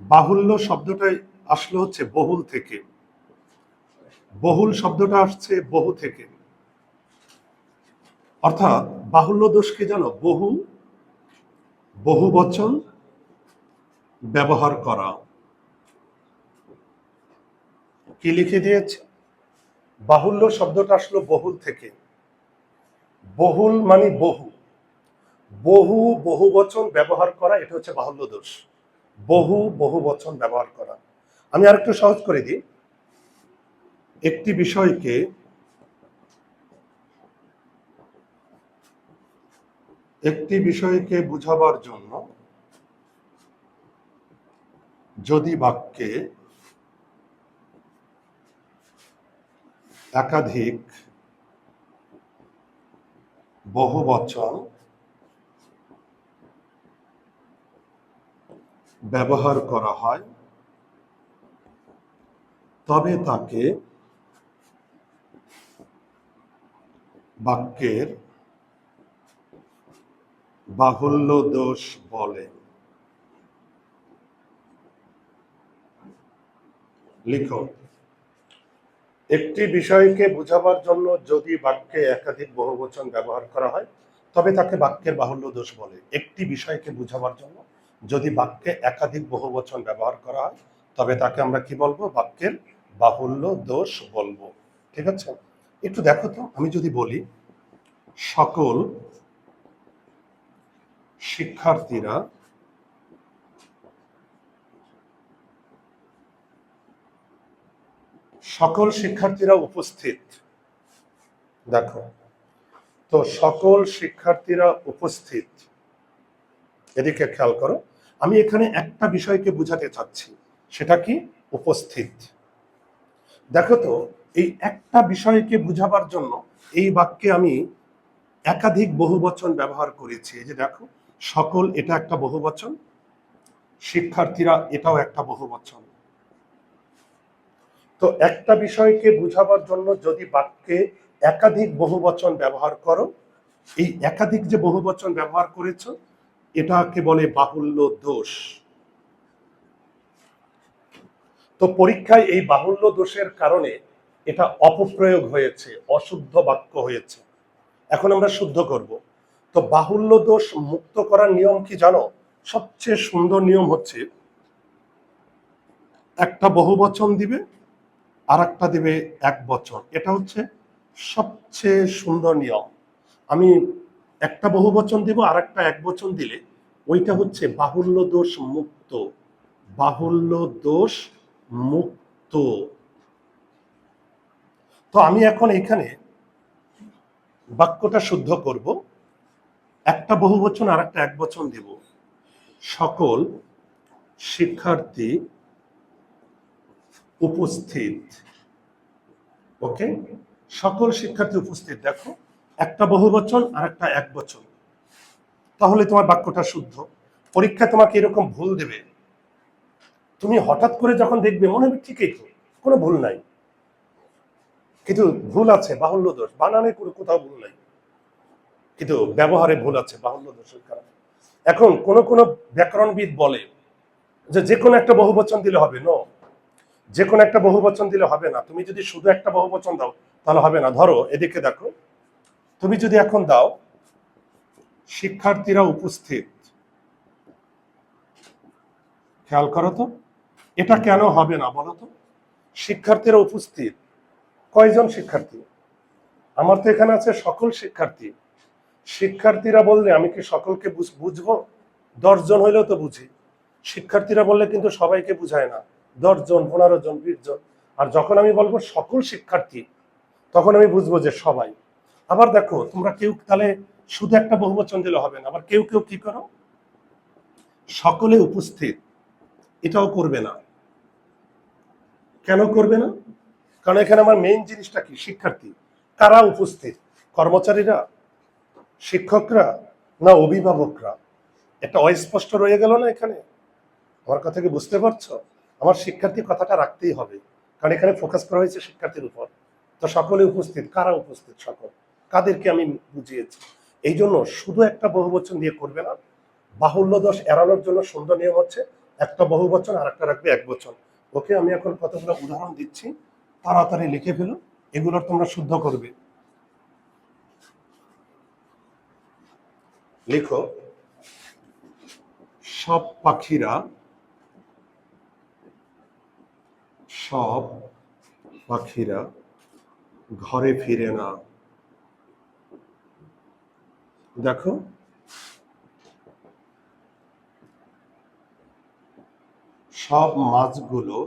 বাহুল্য শব্দটাই আসলো হচ্ছে বহুল থেকে। বহুল শব্দটা আসছে বহু থেকে। অর্থাৎ বাহুল্য দোষকে জানো বহু বহু বচন ব্যবহার করা। কি লিখে দিয়েছে? বাহুল্য শব্দটা আসলো বহুল থেকে। বহুল মানে বহু। বহু বহু বচন ব্যবহার করা, এটা হচ্ছে বাহুল্য দোষ। বহু বহু বচন ব্যবহার করা। আমি আরেকটু সহজ করে দিই। একটি বিষয়কে একটি বিষয়কে বুঝাবার জন্য যদি বাক্যে একাধিক বহু বচন ব্যবহার করা হয়, তবে তাকে বাক্যের বাহুল্য দোষ বলে। লিখো, একটি বিষয়কে বোঝাবার জন্য যদি বাক্যে একাধিক বহুবচন ব্যবহার করা হয়, তবে তাকে বাক্যের বাহুল্য দোষ বলে। একটি বিষয়কে বোঝাবার জন্য যদি বাক্যে একাধিক বহুবচন ব্যবহার করা হয়, তবে তাকে আমরা কি বলব? বাক্যের বাহুল্য দোষ বলব। ঠিক আছে? একটু দেখো তো, আমি যদি বলি, সকল শিক্ষার্থীরা সকল শিক্ষার্থীরা উপস্থিত। দেখো, তো সকল শিক্ষার্থীরা উপস্থিত। এদিকে খেয়াল করো আমি এখানে একটা বিষয়কে বোঝাতে চাচ্ছি। সেটা কি? উপস্থিত। দেখো তো, এই একটা বিষয়কে বুঝাবার জন্য এই বাক্যে আমি একাধিক বহুবচন ব্যবহার করেছি। যে দেখো, সকল এটা একটা বহুবচন, শিক্ষার্থীরা এটাও একটা বহুবচন। তো একটা বিষয়কে বুঝাবার জন্য যদি বাক্যে একাধিক বহুবচন ব্যবহার করো, এই একাধিক যে বহুবচন ব্যবহার করেছ এটাকে বলে বাহুল্য দোষ। তো পরীক্ষায় এই বাহুল্য দোষের কারণে এটা অপপ্রয়োগ হয়েছে, অশুদ্ধ বাক্য হয়েছে। এখন আমরা শুদ্ধ করব। তো বাহুল্য দোষ মুক্ত করার নিয়ম কি জানো? সবচেয়ে সুন্দর নিয়ম হচ্ছে, একটা বহুবচন দিবে আর একটা দিবে এক বচন। এটা হচ্ছে সবচেয়ে সুন্দর নিয়ম। আমি একটা বহুবচন দিব আর একটা এক বচন দিলে, ওইটা হচ্ছে বাহুল্য দোষ মুক্ত। বাহুল্য দোষ মুক্ত। তো আমি এখন এখানে বাক্যটা শুদ্ধ করব। একটা বহুবচন আর একটা এক বচন দিব। সকল শিক্ষার্থী উপস্থিত। ওকে? সকল শিক্ষার্থী উপস্থিত, দেখো। একটা বহুবচন আর একটা এক বচন। তাহলে তোমার বাক্যটা শুদ্ধ। পরীক্ষা তোমাকে এরকম ভুল দেবে। তুমি হঠাৎ করে যখন দেখবে, মনে হবে ঠিকই তো, কোনো ভুল নাই। কিন্তু ভুল আছে, বাহুল্য দোষ। বানানে কোথাও ভুল নাই। কিন্তু ব্যবহারে ভুল আছে, বাহুল্য দোষের কারণে। এখন কোন কোন ব্যাকরণবিদ বলে যে যে কোনো একটা বহুবচন দিলে হবে। ন যে কোনো একটা বহুবচন দিলে হবে না। তুমি যদি শুধু একটা বহুবচন দাও, তাহলে হবে না। ধরো, এদিকে দেখো। তুমি যদি এখন দাও, শিক্ষার্থীরা উপস্থিত। খেয়াল করো তো, এটা কেন হবে না বলো তো? শিক্ষার্থীরা উপস্থিত। কয়জন শিক্ষার্থী? আমার তো এখানে আছে সকল শিক্ষার্থী। শিক্ষার্থীরা বললে আমি কি সকলকে বুঝ- বুঝব? দশজন হইলেও তো বুঝি। শিক্ষার্থীরা বললে কিন্তু সবাইকে বুঝায় না। দশজন, পনেরো জন, বিশ জন। আর যখন আমি বলব সকল শিক্ষার্থী, তখন আমি বুঝব যে সবাই। আবার দেখো, তোমরা কেউ তাহলে শুধু একটা বহুবচন দিলে হবে না, আবার কেউ কেউ কি করো? সকলে উপস্থিত, এটাও করবে না। কেন করবে না? কারণ এখানে আমার মেইন জিনিসটা কি? শিক্ষার্থী, কারা উপস্থিত? কর্মচারীরা, শিক্ষকরা না অভিভাবকরা? একটা অস্পষ্ট রয়ে গেল না এখানে? আমার কথা কি বুঝতে পারছ? আমার শিক্ষার্থী কথাটা রাখতেই হবে, কারণ এখানে ফোকাস করা হয়েছে শিক্ষার্থীর উপর। তো সকলে উপস্থিত, কারা উপস্থিত সকল? কাদেরকে আমি বুঝিয়েছি। এই জন্য শুধু একটা বহুবচন দিয়ে করবে না, বাহুল্য দোষ এড়ানোর জন্য সুন্দর নিয়ম হচ্ছে একটা বহু বচন আর একটা রাখবে এক বচন ওকে, আমি এখন কতগুলো উদাহরণ দিচ্ছি, তাড়াতাড়ি লিখে ফেলো এগুলোর তোমরা শুদ্ধ করবে। লিখো, সব পাখিরা সব পাখিরা ঘরে ফিরে না। দেখো। সব মাছগুলো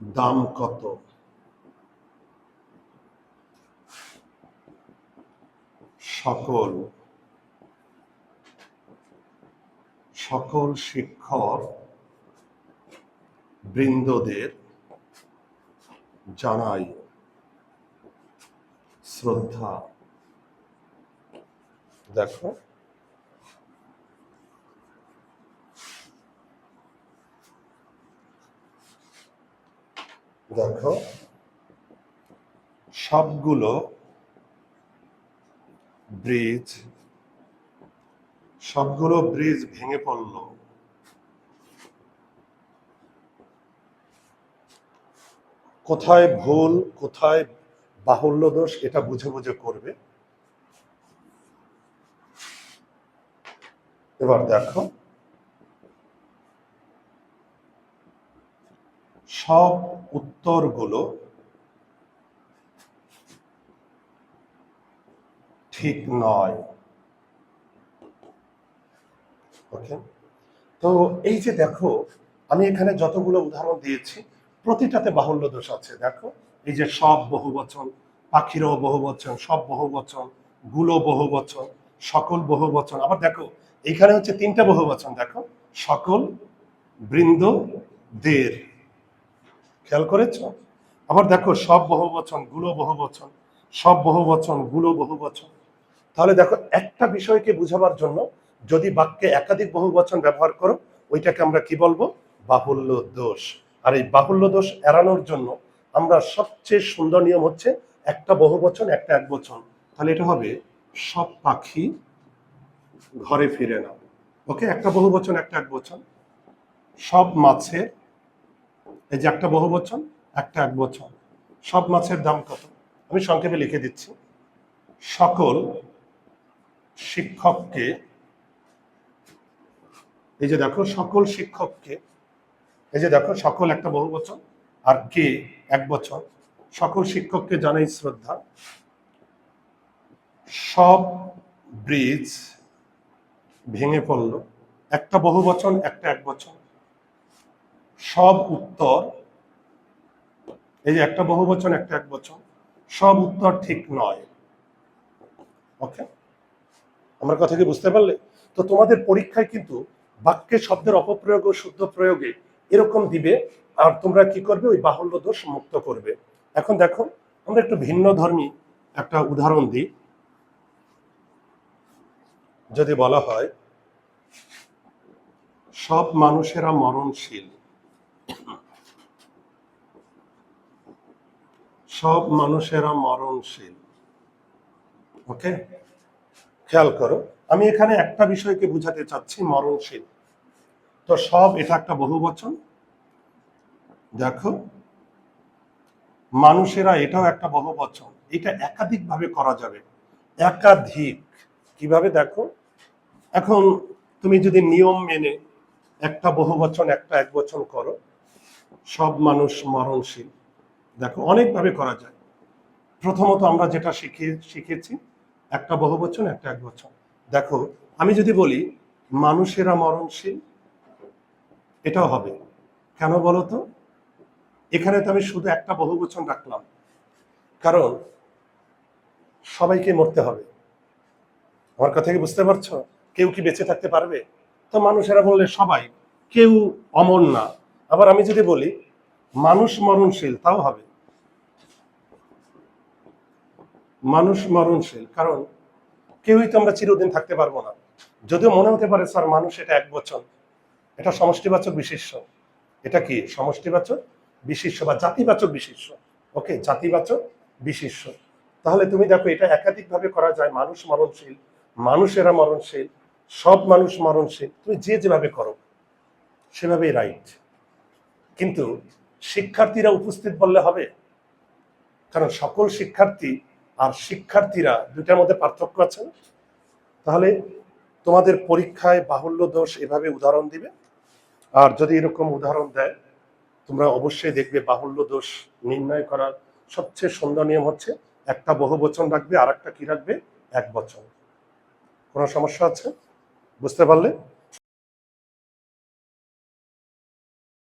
দাম কত? সকল সকল শিক্ষক বৃন্দদের জানাই শ্রদ্ধা। দেখো। দেখো। সবগুলো ব্রিজ সবগুলো ব্রিজ ভেঙে পড়ল। কোথায় ভুল, কোথায় বাহুল্য দোষ, এটা বুঝে বুঝে করবে। এবার দেখো। সব উত্তরগুলো ঠিক নয়। ওকে তো এই যে দেখো, আমি এখানে যতগুলো উদাহরণ দিয়েছি, প্রতিটাতে বাহুল্য দোষ আছে। দেখো, এই যে সব বহু বচন পাখিরও বহু বচন সব বহু বচনগুলো বহু বচন সকল বহু বচন আবার দেখো এখানে হচ্ছে তিনটা বহু বচন দেখো। সকল বৃন্দ দের খেয়াল করেছ? আবার দেখো, সব বহু বচনগুলো বহু বচন সব বহু বচনগুলো বহু বচন তাহলে দেখো, একটা বিষয়কে বুঝাবার জন্য যদি বাক্যে একাধিক বহু বচন ব্যবহার করো, ওইটাকে আমরা কি বলব? বাহুল্য দোষ। আর এই বাহুল্য দোষ এড়ানোর জন্য আমরা সবচেয়ে সুন্দর নিয়ম হচ্ছে একটা বহু বচন একটা এক বচন তাহলে এটা হবে সব পাখি ঘরে ফিরে না। ওকে, একটা বহু বচন একটা এক বচন সব মাছের এই যে একটা বহু বচন একটা এক বচন সব মাছের দাম কত? আমি সংক্ষেপে লিখে দিচ্ছি। সকল শিক্ষককে, এই যে দেখো, সকল শিক্ষককে, এই যে দেখো, সকল একটা বহু বচন আর কে এক বছর সকল শিক্ষককে জানাই শ্রদ্ধা। সব ব্রিজ ভেঙে পড়ল। একটা বহু বচন, একটা এক বচন। সব উত্তর, এই যে একটা বহু বচন, একটা এক বচন, সব উত্তর ঠিক নয়। ওকে আমার কথা কি বুঝতে পারলে? তো তোমাদের পরীক্ষায় কিন্তু বাক্যে শব্দের অপপ্রয়োগ ও শুদ্ধ প্রয়োগে এরকম দিবে, আর তোমরা কি করবে? ওই বাহুল্য দোষ মুক্ত করবে। এখন দেখো, আমরা একটু ভিন্ন ধর্মী একটা উদাহরণ দিই। যদি বলা হয়, সব মানুষেরা মরণশীল। সব মানুষেরা মরণশীল। ওকে? খেয়াল করো, আমি এখানে একটা বিষয়কে বুঝাতে চাচ্ছি, মরণশীল। তো সব, এটা একটা বহু বচন দেখো, মানুষেরা এটাও একটা বহু বচন এটা একাধিক ভাবে করা যাবে। একাধিক। কীভাবে দেখো? এখন তুমি যদি নিয়ম মেনে একটা বহু বচন, একটা এক বচন করো, সব মানুষ মরণশীল। দেখো, অনেকভাবে করা যায়। প্রথমত আমরা যেটা শিখে, শিখেছি, একটা বহু বচন, একটা এক বচন। দেখো, আমি যদি বলি, মানুষেরা মরণশীল, এটাও হবে। কেন বলো তো? এখানে তো আমি শুধু একটা বহু বচন রাখলাম। কারণ সবাইকে মরতে হবে। আমার কথা কি বুঝতে পারছ? কেউ কি বেঁচে থাকতে পারবে? তো মানুষেরা বললে, সবাই, কেউ অমর না। আবার আমি যদি বলি, মানুষ মরণশীল, তাও হবে। মানুষ মরণশীল, কারণ কেউই তো আমরা চিরদিন থাকতে পারব না। যদিও মনে হতে পারে, স্যার, মানুষ এটা এক বচন। এটা সমষ্টিবাচক বিশেষ্য এটা কি সমষ্টিবাচক বিশেষ্য বা জাতিবাচক বিশেষ্য ওকে, জাতিবাচক বিশেষ্য তাহলে তুমি দেখো, এটা একাধিকভাবে করা যায়। মানুষ মরণশীল, মানুষেরা মরণশীল। সব মানুষ মরণশীল। তুমি যে যেভাবে করো, সেভাবেই রাইট কিন্তু শিক্ষার্থীরা উপস্থিত বললে হবে? কারণ সকল শিক্ষার্থী আর শিক্ষার্থীরা দুটার মধ্যে পার্থক্য আছে তাহলে তোমাদের পরীক্ষায় বাহুল্য দোষ এভাবে উদাহরণ দিবে? আর যদি এরকম উদাহরণ দেয়, তোমরা অবশ্যই দেখবে বাহুল্য দোষ নির্ণয় করার সবচেয়ে সুন্দর নিয়ম হচ্ছে একটা বহু বচন রাখবে আর একটা কি রাখবে? এক বচন। কোনো সমস্যা আছে? বুঝতে পারলে?